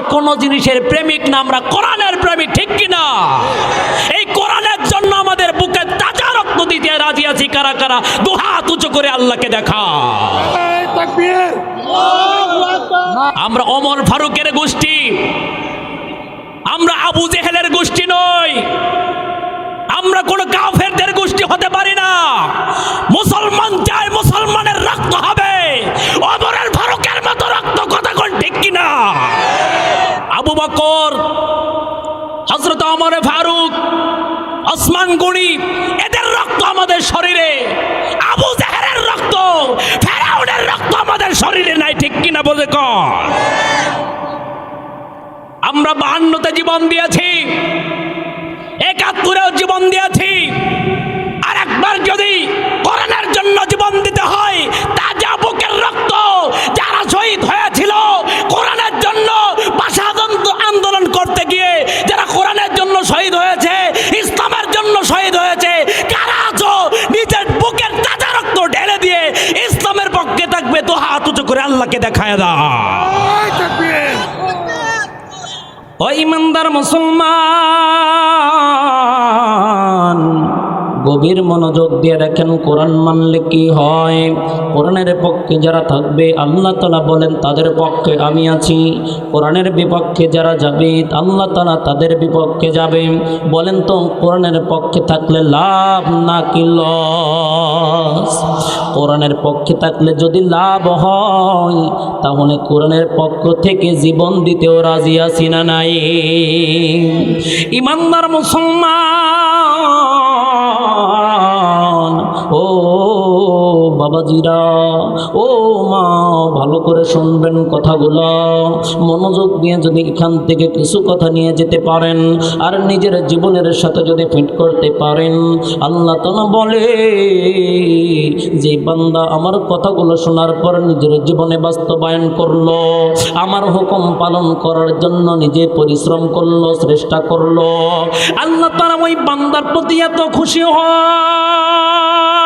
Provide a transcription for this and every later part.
কোন জিনিসের প্রেমিক না আমরা কোরআনের প্রেমিক ঠিক কিনা? এই কোরআনের জন্য আমাদের বুকে তাজা রক্ত দিতে রাজি আছি কারা কারা? দুহাত উঁচু করে আল্লাহকে দেখা। আমরা অমর ফারুকের গোষ্ঠী। আমরা আবু জেহেলের গোষ্ঠী নই। আমরা কোনো কাফেরদের গোষ্ঠী হতে পারি না। মুসলমান চায় মুসলমানের রক্ত হবে। বকর হজরত অমরে ফারুক, ওসমান গনি, এদের রক্ত আমাদের শরীরে। আবু জাহেরের রক্ত, ফেরাউনের রক্ত আমাদের শরীরে নাই, ঠিক কিনা বলে কর আমরা বাহান্নতে জীবন দিয়েছি, একাত্তরেও জীবন দিয়েছি আল্লাহকে দেখায় দাও। ও ইমানদার মুসলমান গভীর মনোযোগ দিয়ে দেখেন, কোরআন মানলে কি হয়? কোরআনের পক্ষে যারা থাকবে, আল্লাহ তালা বলেন, তাদের পক্ষে আমি আছি। কোরআনের বিপক্ষে যারা যাবে, আল্লাহ তালা তাদের বিপক্ষে যাবে। বলেন তো, কোরআনের পক্ষে থাকলে লাভ না কি লস? কোরআনের পক্ষে থাকলে যদি লাভ হয়, তাহলে কোরআনের পক্ষ থেকে জীবন দিতেও রাজি আছি না নাই। ইমানদার মুসলমান বাবাজিরা, ও মা, ভালো করে শুনবেন কথাগুলো। মনোযোগ দিয়ে যদি এখান থেকে কিছু কথা নিয়ে যেতে পারেন আর নিজের জীবনের সাথে যদি ফিট করতে পারেন, আল্লাহ তালা বলে, যে বান্দা আমার কথাগুলো শোনার পর নিজের জীবনে বাস্তবায়ন করল, আমার হুকুম পালন করার জন্য নিজে পরিশ্রম করল, চেষ্টা করল। আল্লাহ তারা ওই বান্দার প্রতি এত খুশি হয়।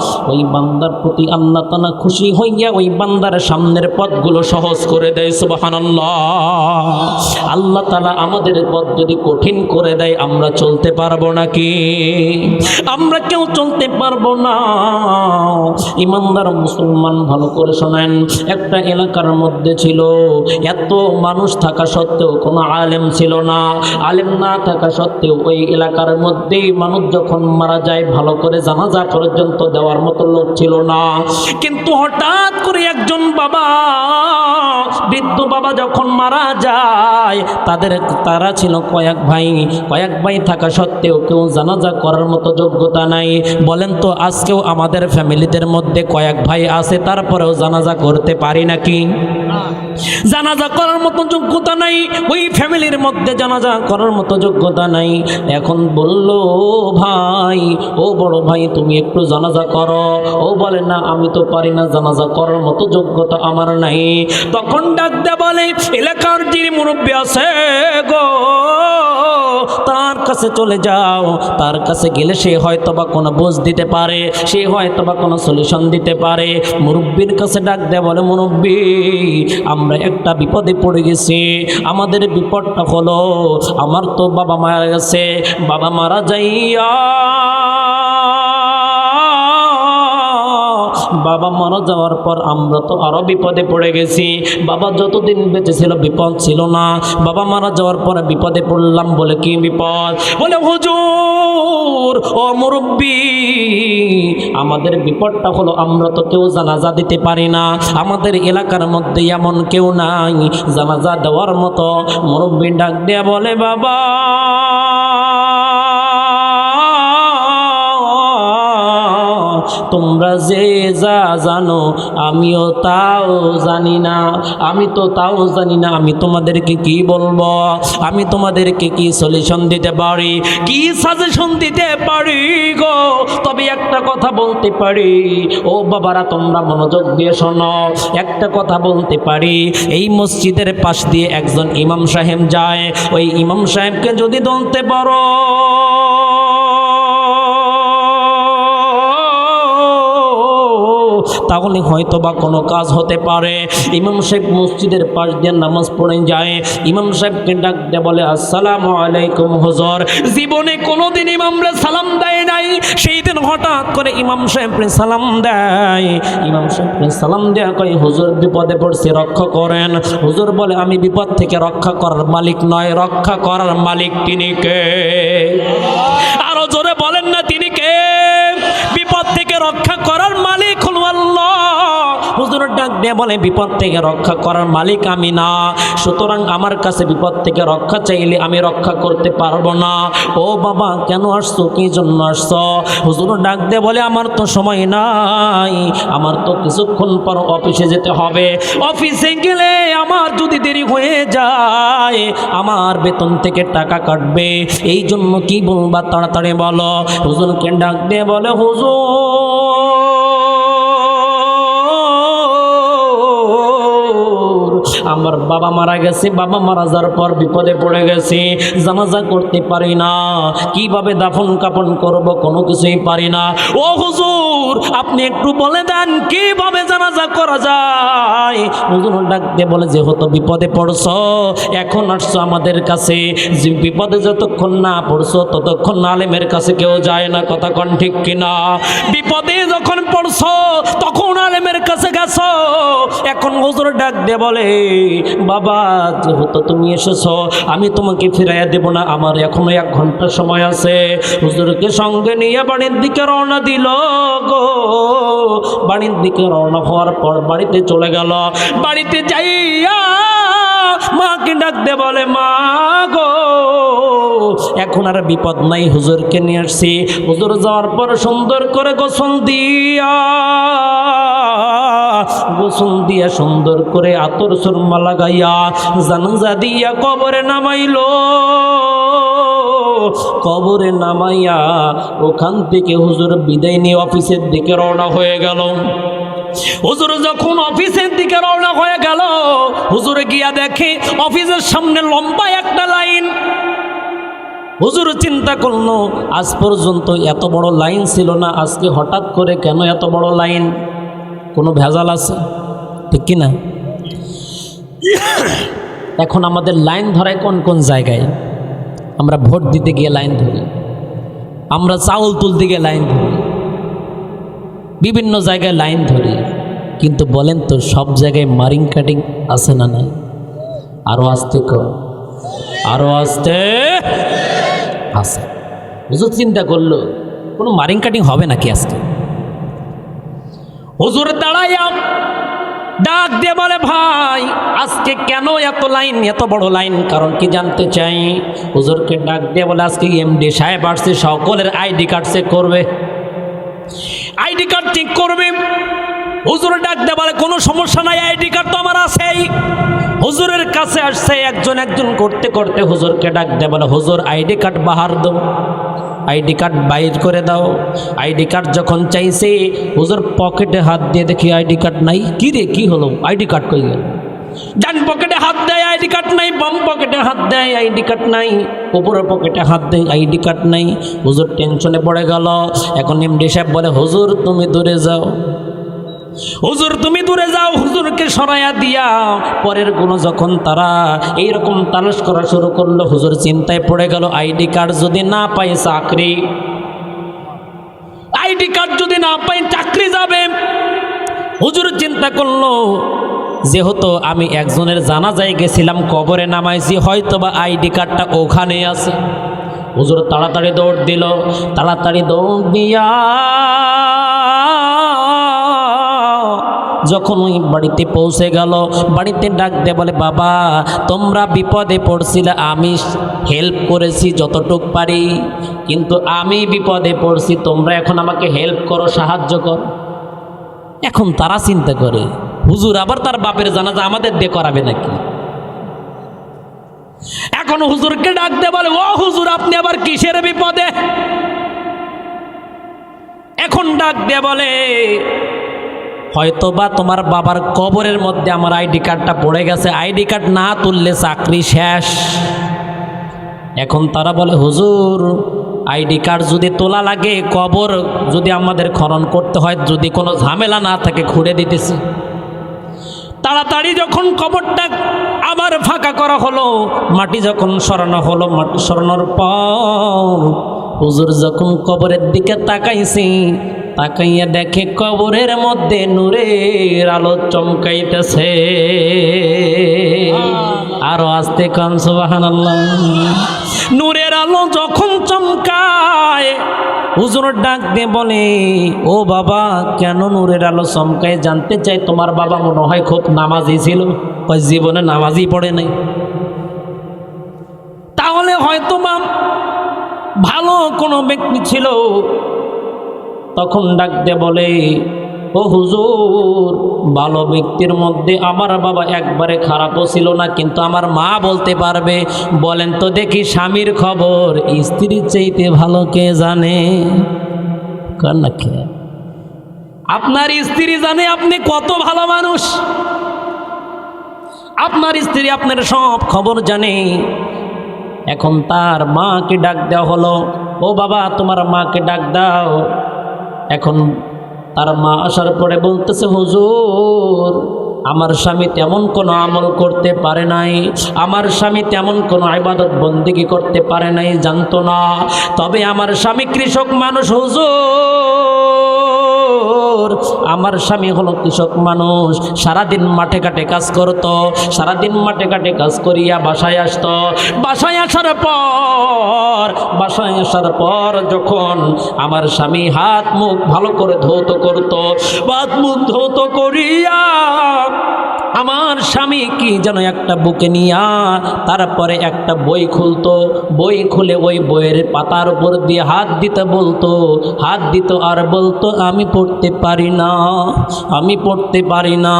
cross. ওই বান্দার প্রতি আল্লাহ তালা খুশি হইয়া ওই বান্দার সামনের পথগুলো সহজ করে দেয় সুবাহান আল্লাহ তালা আমাদের পথ যদি কঠিন করে দেয়, আমরা চলতে পারব নাকি? আমরা কেউ চলতে পারব না। ইমানদার মুসলমান, ভালো করে শোনেন, একটা এলাকার মধ্যে ছিল, এত মানুষ থাকা সত্ত্বেও কোনো আলেম ছিল না। আলেম না থাকা সত্ত্বেও ওই এলাকার মধ্যেই মানুষ যখন মারা যায়, ভালো করে জানাজা পর্যন্ত দেওয়ার মতো লোক ছিল না। কিন্তু হঠাৎ করে একজন বাবা বৃদ্ধ বাবা যখন মারা যায়, তাদের, তারা ছিল কয়েক ভাই কয়েক ভাই থাকা সত্ত্বেও কেউ জানাজা করার মতো যোগ্যতা নাই। বলেন তো, আজকেও আমাদের ফ্যামিলিদের মধ্যে কয়েক ভাই আছে, তারপরেও জানাজা করতে পারি নাকি? জানাজা করার মতো যোগ্যতা নাই, ওই ফ্যামিলির মধ্যে জানাজা করার মতো যোগ্যতা নাই। এখন বলল, "ও ভাই, ও বড় ভাই, তুমি একটু জানাজা করো। ও বলে, না, আমি তো পারি না জানাজা করার মতো যোগ্যতা আমার নাই। তখন ডাক দে বলে, এলাকার যিনি মুরব্বী আছে গো, তার কাছে চলে যাও। তার কাছে গেলে সে হয়তো বা কোনো বোঝ দিতে পারে, সে হয়তো বা কোনো সলিউশন দিতে পারে। মুরব্বীর কাছে ডাক দেয় বলে, মুরব্বী, আমরা একটা বিপদে পড়ে গেছি। আমাদের বিপদটা হলো, আমার তো বাবা মারা গেছে, বাবা মারা যাইয়া বাবা মারা যাওয়ার পর আমরা তো আরও বিপদে পড়ে গেছি। বাবা যতদিন বেঁচে ছিল, বিপদ ছিল না। বাবা মারা যাওয়ার পরে বিপদে পড়লাম বলে কি বিপদ? বলে, হুজুর, ও মুরব্বী, আমাদের বিপদটা হলো আমরা তো কেউ জানাজা দিতে পারি না। আমাদের এলাকার মধ্যে এমন কেউ নাই, জানাজা দেওয়ার মতো। মুরব্বী ডাক দেয়া বলে, বাবা তোমরা যে যা জানো, আমিও তাও জানি না। আমি তো তাও জানি না, আমি তোমাদেরকে কি বলব? আমি তোমাদেরকে কি সলিউশন দিতে পারি? কি সাজেশন দিতে পারি গো? তবে একটা কথা বলতে পারি। ও বাবারা, তোমরা মনোযোগ দিয়ে শোনো। একটা কথা বলতে পারি। এই মসজিদের পাশ দিয়ে একজন ইমাম সাহেব যায়। ওই ইমাম সাহেবকে যদি দলতে পারো তাহলে হয়তো বা কোনো কাজ হতে পারে। ইমাম সাহেব মসজিদের পাশ দিয়ে নামাজ পড়ে যায়। ইমাম সাহেবকে ডাক দিয়ে বলে, আসসালামু আলাইকুম হুজুর। জীবনে কোনোদিন ইমামরা সালাম দেয় নাই। সেই দিন হঠাৎ করে ইমাম সাহেবকে সালাম দেয়। ইমাম সাহেবকে সালাম দেয়া কয়, হুজুর, বিপদে পড়ছে, রক্ষা করেন। হুজুর বলে, আমি বিপদ থেকে রক্ষা করার মালিক নয়, রক্ষা করার মালিক তিনি কে? আরও জোরে বলেন না, তিনি রক্ষা করার মালিক হল আল্লাহ। ডাক দিয়ে বলে, বিপদ থেকে রক্ষা করার মালিক আমি না। সুতরাং আমার কাছে বিপদ থেকে রক্ষা চাইলে আমি রক্ষা করতে পারব না। ও বাবা, কেন আসছো? কি জন্য আসছো? হুজুর ডাক দিয়ে বলে, আমার তো সময় নাই। আমার তো কিছুক্ষণ পর অফিসে যেতে হবে। অফিসে গেলে আমার যদি দেরি হয়ে যায়, আমার বেতন থেকে টাকা কাটবে। এই জন্য কি বলবা? তাড়াতাড়ি বলো। হুজুরকে ডাক দিয়ে বলে, হুজুর আমার বাবা মারা গেছে, বাবা মারা যাওয়ার পর বিপদে পড়ে গেছি, জানাজা করতে পারি না। কীভাবে দাফন কাপন করব কোনো কিছুই পারি না। ও হুজুর, আপনি একটু বলে দেন, কীভাবে জানাজা করা যায়? হুজুর ডাক দিয়ে বলে, যেহেতু বিপদে পড়ছো, এখন আসছো আমাদের কাছে। যে বিপদে যতক্ষণ না পড়ছো, ততক্ষণ আলেমের কাছে কেউ যায় না। কথা কন ঠিক কিনা? বিপদে যখন পড়ছো, তখন গেছো এখন হুজুর ডাক দিয়ে বলে, বাবা, যেহেতু তুমি এসেছ, আমি তোমাকে ফিরাইয়া দেব না। আমার এখনও এক ঘণ্টা সময় আছে। হুজুরকে সঙ্গে নিয়ে বাড়ির দিকে রওনা দিল গো। বাড়ির দিকে রওনা হওয়ার পর বাড়িতে চলে গেল। বাড়িতে যাইয়া মাকে ডাক দে বলে, মা গো, এখন আর বিপদ নাই, হুজুরকে নিয়ে আসছি। হুজুর যাওয়ার পর সুন্দর করে গোসল দিয়া গোসল দিয়া সুন্দর করে আতর সুরমা লাগাইয়া জানাজা দিয়া কবরে নামাইলো। কবরে নামাইয়া ওখান থেকে হুজুর বিদায় নিয়ে অফিসের দিকে রওনা হয়ে গেল। হুজুর যখন অফিসের দিকে রওনা হয়ে গেল, হুজুরে গিয়া দেখে অফিসের সামনে লম্বা একটা লাইন। হুজুর চিন্তা করল, আজ পর্যন্ত এত বড় লাইন ছিল না, আজকে হঠাৎ করে কেন এত বড় লাইন? কোনো ভেজাল আছে? ঠিক কি না এখন আমাদের লাইন ধরায় কোন কোন জায়গায়? আমরা ভোট দিতে গিয়ে লাইন ধরি। আমরা চাউল তুলতে গিয়ে লাইন ধরি। বিভিন্ন জায়গায় লাইন ধরি। কিন্তু বলেন তো, সব জায়গায় মারিং কাটিং আছে না নাই? আরও আসতে কর আরও আসতে আছে। হুজুর চিন্তা করল। কোনো মারিং কাটিং হবে নাকি আজকে? হুজুর দাঁড়াইয়া ডাক দিয়ে বলে, ভাই, আজকে কেন এত লাইন, এত বড় লাইন? কারণ কি জানতে চাই? হুজুরকে ডাক দিয়ে বলে, আজকে এমডি সাহেব আসছে, সকলের আইডি কার্ড চেক করবে। আইডি কার্ড চেক করবে। হুজুর ডাক দিয়ে বলে, কোনো সমস্যা নাই, আইডি কার্ড তো আমার আছেই। হুজুরের কাছে আসছে একজন একজন করতে করতে হুজুরকে ডাক দিয়ে বলে, হুজুর, আইডি কার্ড বাহার দাও। আইডি কার্ড বাইর করে দাও। আইডি কার্ড যখন চাইছে, হুজুর পকেটে হাত দিয়ে দেখি আইডি কার্ড নাই। কি রে, কি হলো? আইডি কার্ড কই গেল? ডান পকেটে হাত দেয় আইডি কার্ড নাই, বাম পকেটে হাত দেয় আইডি কার্ড নাই, উপরের পকেটে হাত দেয় আইডি কার্ড নাই। হুজুর টেনশনে পড়ে গেল। এখন এমডি সাহেব বলে, হুজুর, তুমি দূরে যাও। হুজুর, তুমি দূরে যাও, হুজুরকে সরাইয়া দিয়া পরের গুণ যখন তারা এইরকম তালাশ করা শুরু করল, হুজুর চিন্তায় পড়ে গেল, আইডি কার্ড যদি না পাই চাকরি। আইডি কার্ড যদি না পাই চাকরি যাবে। হুজুর চিন্তা করল, যেহেতু আমি একজনের জানাজায় গেছিলাম, কবরে নামাইছি হয়তো বা আইডি কার্ডটা ওখানে আছে। হুজুর তাড়াতাড়ি দৌড় দিল, তাড়াতাড়ি দৌড় দিয়া যখন ওই বাড়িতে পৌঁছে গেল, বাড়িতে ডাক দিয়ে বলে, বাবা, তোমরা বিপদে পড়ছিলে, আমি হেল্প করেছি যতটুক পারি, কিন্তু আমি বিপদে পড়ছি, তোমরা এখন আমাকে হেল্প করো, সাহায্য করো। এখন তারা চিন্তা করে, হুজুর, আবার তার বাপের জানাজা আমাদের দিয়ে করাবে নাকি? এখন হুজুরকে ডাক দিয়ে বলে, ও হুজুর, আপনি আবার কিসের বিপদে? এখন ডাক দিয়ে বলে হয়তো বা তোমার বাবার কবরের মধ্যে আমার আইডি কার্ডটা পড়ে গেছে। আইডি কার্ড না তুললে চাকরি শেষ। এখন তারা বলে, হুজুর, আইডি কার্ড যদি তোলা লাগে, কবর যদি আমাদের খনন করতে হয়, যদি কোনো ঝামেলা না থাকে, খুঁড়ে দিতেছি। তাড়াতাড়ি যখন কবরটা আবার ফাঁকা করা হলো, মাটি যখন সরানো হলো, মাটি সরানোর পর হুজুর যখন কবরের দিকে তাকাইছি তাকাইয়া দেখে কবরের মধ্যে নূরের আলো চমকাইতেছে। আরও আসতে কান সুবাহান নূরের আলো যখন চমকায় হুজুর ডাক দিয়ে বলে ও বাবা কেন নূরের আলো চমকায়? জানতে চাই তোমার বাবা মনে হয় খুব নামাজি ছিল। ওই জীবনে নামাজই পড়ে নাই। তাহলে হয়তো বা ভালো কোনো ব্যক্তি ছিল। তখন ডাকতে বলে, ও হুজুর, ভালো ব্যক্তির মধ্যে আমার বাবা একবারে খারাপও ছিল না, কিন্তু আমার মা বলতে পারবে। বলেন তো দেখি স্বামীর খবর, স্ত্রীর চাইতে ভালো কে জানে? কার না কে? আপনার স্ত্রী জানে আপনি কত ভালো মানুষ। আপনার স্ত্রী আপনার সব খবর জানে। এখন তার মাকে ডাক দেওয়া হলো, ও বাবা, তোমার মাকে ডাক দাও। এখন তার মা আসার পরে বলতেছে, হুজুর, আমার স্বামী তেমন কোনো আমল করতে পারে নাই। আমার স্বামী তেমন কোনো ইবাদত বন্দিগি করতে পারে নাই, জানতো না। তবে আমার স্বামী কৃষক মানুষ, হুজুর। আমার স্বামী হলো কৃষক মানুষ। সারাদিন মাঠে ঘাটে কাজ করতো। সারাদিন মাঠে ঘাটে কাজ করিয়া বাসায় আসতো। বাসায় আসার পর বাসায় আসার পর যখন আমার স্বামী হাত মুখ ভালো করে ধৌত করতো হাত মুখ ধৌত করিয়া আমার স্বামী কি যেন একটা বুকে নিয়া তারপরে একটা বই খুলতো। বই খুলে ওই বইয়ের পাতার উপর দিয়ে হাত দিতে বলতো। হাত দিত আর বলতো, আমি পড়তে পারি না, আমি পড়তে পারি না।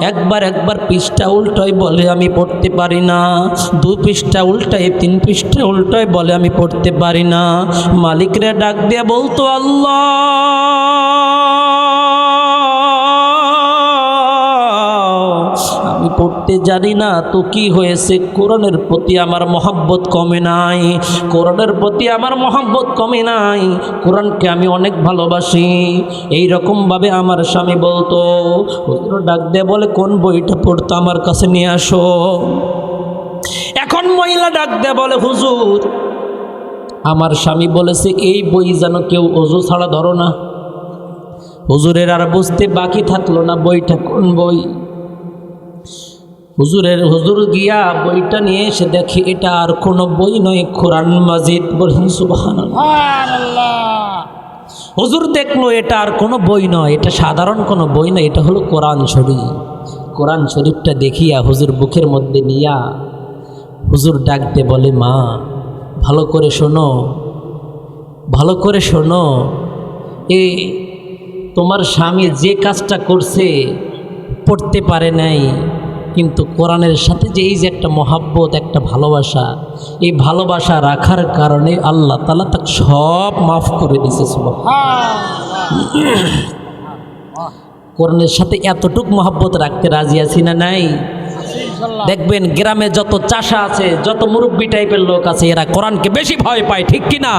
একবার একবার পৃষ্ঠা উল্টোয় বলে, আমি পড়তে পারি না। দু পৃষ্ঠা উল্টায়, তিন পৃষ্ঠা উল্টোয় বলে, আমি পড়তে পারি না। মালিকরে ডাক দিয়ে বলতো, আল্লাহ! আমি পড়তে জানি না, তো কি হয়েছে? কোরআনের প্রতি আমার মহাব্বত কমে নাই। কোরআনের প্রতি আমার মহাব্বত কমে নাই। কোরআনকে আমি অনেক ভালোবাসি। এই রকমভাবে আমার স্বামী বলতো, হুজুর ডাক দিয়ে বলে, কোন বইটা পড়তো আমার কাছে নিয়ে আসো। এখন মহিলা ডাক দিয়ে বলে, হুজুর, আমার স্বামী বলেছে, এই বই যেন কেউ অজু ছাড়া ধরো না। হুজুরের আর বুঝতে বাকি থাকল না বইটা কোন বই? হুজুরের হুজুর গিয়া বইটা নিয়ে এসে দেখে এটা আর কোনো বই নয় কোরআন মাজিদ বলেন সুবাহান হুজুর দেখল এটা আর কোনো বই নয় এটা সাধারণ কোনো বই নয় এটা হলো কোরআন শরীফ। কোরআন শরীফটা দেখিয়া হুজুর বুকের মধ্যে নিয়া হুজুর ডাকতে বলে মা ভালো করে শোনো ভালো করে শোনো। এ তোমার স্বামী যে কাজটা করছে পড়তে পারে নাই। কিন্তু কোরআনের সাথে যে এই যে একটা মহাব্বত একটা ভালোবাসা এই ভালোবাসা রাখার কারণে আল্লাহ তালা তাকে সব মাফ করে দিছে কোরআনের সাথে এতটুক মহাব্বত রাখতে রাজি আছি না নাই? দেখবেন গ্রামে যত চাষা আছে যত মুরব্বী টাইপের লোক আছে এরা কোরআনকে বেশি ভয় পায় ঠিক কি না?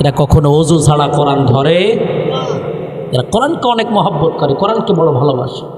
এরা কখনো অজু ছাড়া কোরআন ধরে। এরা কোরআনকে অনেক মহব্বত করে কোরআনকে বড় ভালোবাসে।